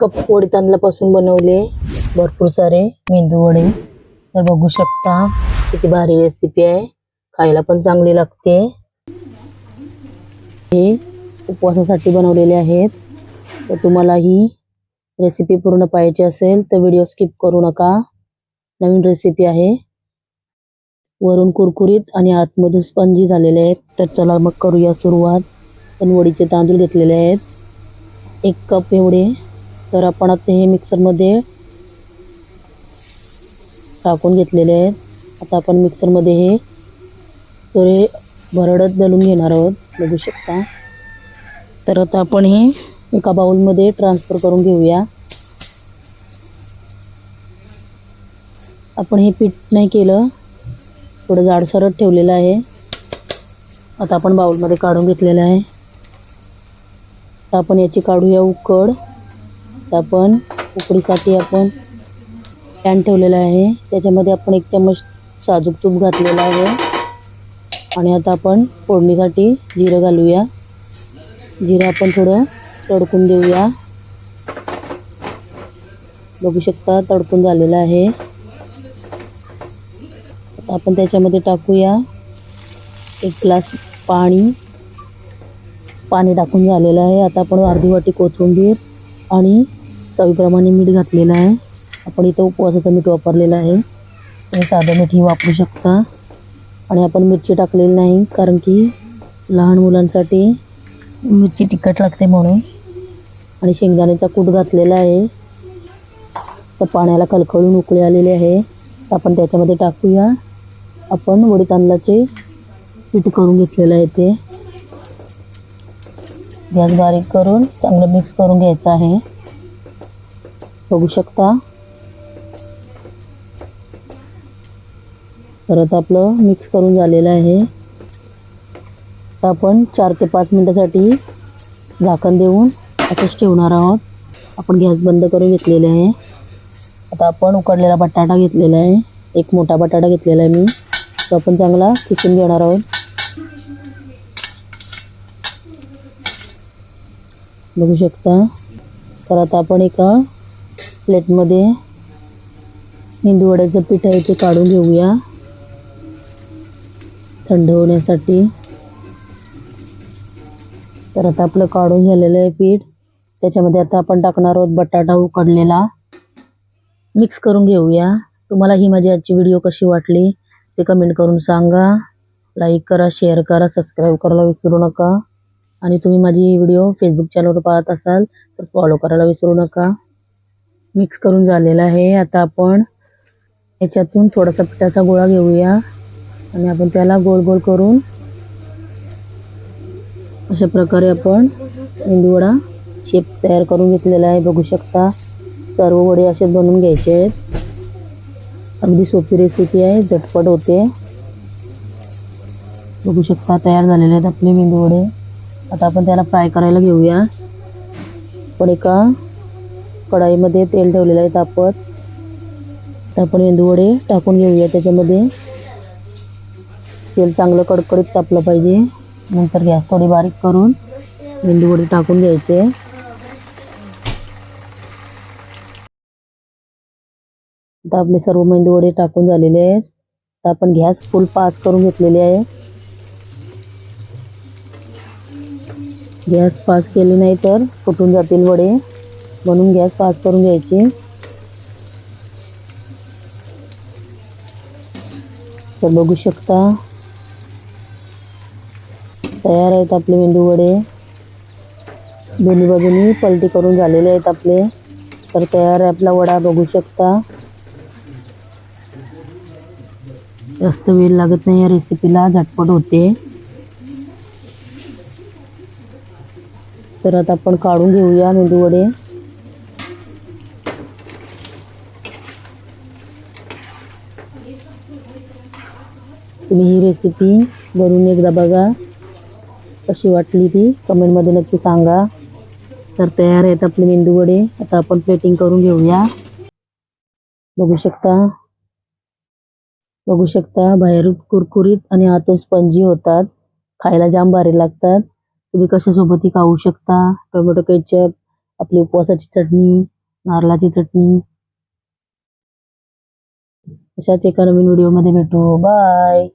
Cup पोळी तांदळापासून बनवले. भरपूर सारे मेंदू वडे. तर बघू शकता किती भारी रेसिपी आहे. खायला पण चांगली लागते. हे उपवासासाठी बनवलेले आहेत. तर तुम्हाला ही रेसिपी पूर्ण पाहायची असेल तर व्हिडिओ स्किप करू नका. नवीन रेसिपी आहे. वरून कुरकुरीत आणि आतमधून स्पंजी झालेले आहेत. तर चला मग करूया सुरुवात. पण वडीचे तांदूळ घेतलेले आहेत. एक कप एवढे. तर आपण आता हे मिक्सरमध्ये टाकून घेतलेले आहेत. आता आपण मिक्सरमध्ये हे थोडे भरडत दलून घेणार आहोत. बघू शकता. तर आता आपण हे एका बाउलमध्ये ट्रान्सफर करून घेऊया. आपण हे पीठ नाही केलं. थोडं जाडसरच ठेवलेलं आहे. आता आपण बाउलमध्ये काढून घेतलेलं आहे. तर आपण याची काढूया उकड. आता आपण उकडीसाठी आपण पॅन ठेवलेला आहे. त्याच्यामध्ये आपण एक चम्मच साजूक तूप घातलेलं आहे. आणि आता आपण फोडणीसाठी जिरं घालूया. जिरं आपण थोडं तडकून देऊया. बघू शकता तडकून झालेलं आहे. आता आपण त्याच्यामध्ये टाकूया. एक ग्लास पाणी. पाणी टाकून झालेलं आहे. आता आपण अर्धी वाटी कोथिंबीर आणि चवीप्रमाणे मीठ घातलेलं आहे. आपण इथं उपवासाचं मीठ वापरलेलं आहे. तुम्ही साधं मीठही वापरू शकता. आणि आपण मिरची टाकलेली नाही कारण की लहान मुलांसाठी मिरची तिखट लागते म्हणून. आणि शेंगदाण्याचा कूट घातलेला आहे. तर पाण्याला कलकळून उकळी आलेली आहे. आपण त्याच्यामध्ये टाकूया. आपण वडी तांदळाचे पीठ करून घेतलेलं आहे ते. गॅस बारीक करून चांगलं मिक्स करून घ्यायचं आहे. बघू शकता. परत आपलं मिक्स करून झालेलं आहे. तर आपण चार ते पाच मिनटासाठी झाकण देऊन असंच ठेवणार आहोत. आपण गॅस बंद करून घेतलेले आहे. आता आपण उकडलेला बटाटा घेतलेला आहे. एक मोठा बटाटा घेतलेला आहे मी. तो आपण चांगला किसून घेणार आहोत. बघू शकता. तर आता आपण एका प्लेटमध्ये मेंदूवड्याचं पीठ आहे ते काढून घेऊया. थंड होण्यासाठी. तर आता आपलं काढून झालेलं आहे पीठ. त्याच्यामध्ये आता आपण टाकणार आहोत बटाटा उकडलेला. मिक्स करून घेऊया. तुम्हाला ही माझी आजची व्हिडिओ कशी वाटली ते कमेंट करून सांगा. लाईक करा शेअर करा सबस्क्राईब करायला विसरू नका. आणि तुम्ही माझी व्हिडिओ फेसबुक चॅनलवर पाहत असाल तर फॉलो करायला विसरू नका. मिक्स करून झालेला आहे. आता आपण याच्यातून थोडासा पिठाचा गोळा घेऊया. आणि आपण त्याला गोल गोल करून अशा प्रकारे आपण मेंदूवडा शेप तयार करून घेतलेला आहे. बघू शकता सर्व वडे असेच बनवून घ्यायचे आहेत. अगदी सोपी रेसिपी आहे झटपट होते. बघू शकता तयार झालेले आहेत आपले मेंदू वडे आता आपण त्याला फ्राय करायला घेऊया. पण एका कढाईमध्ये तेल ठेवलेलं आहे तापत आपण मेंदू वडे टाकून घेऊया. त्याच्यामध्ये तेल चांगलं कडकडीत तापलं पाहिजे. नंतर गॅस थोडी बारीक करून मेंदूवडे टाकून घ्यायचे. आता आपले सर्व मेंदू वडे टाकून झालेले आहेत. तर आपण गॅस फुल फास्ट करून घेतलेले आहे. गॅस फास्ट केली नाही तर फुटून जातील वडे. म्हणून गॅस फास्ट करून घ्यायची. तर बघू शकता. तयार आहेत आपले मेंदू वडे. दोन्ही बाजूनी पलटी करून झालेले आहेत आपले. तर तयार आहे आपला वडा बघू शकता. जास्त वेळ लागत नाही या रेसिपीला झटपट होते. तर आता आपण काढून घेऊया मेंदू वडे. तुम्ही ही रेसिपी बनवून एकदा बघा. कशी वाटली ती? कमेंटमध्ये नक्की सांगा. तर तयार आहेत आपले मेंदू वडे. आता आपण प्लेटिंग करून घेऊया. बघू शकता. बघू शकता बाहेर कुरकुरीत आणि आतून स्पंजी होतात. खायला जाम भारी लागतात. तुम्ही कशासोबतही खाऊ शकता. टोमॅटो केचप आपली उपवासाची चटणी नारळाची चटणी. अशाच एका नवीन व्हिडिओमध्ये भेटू. बाय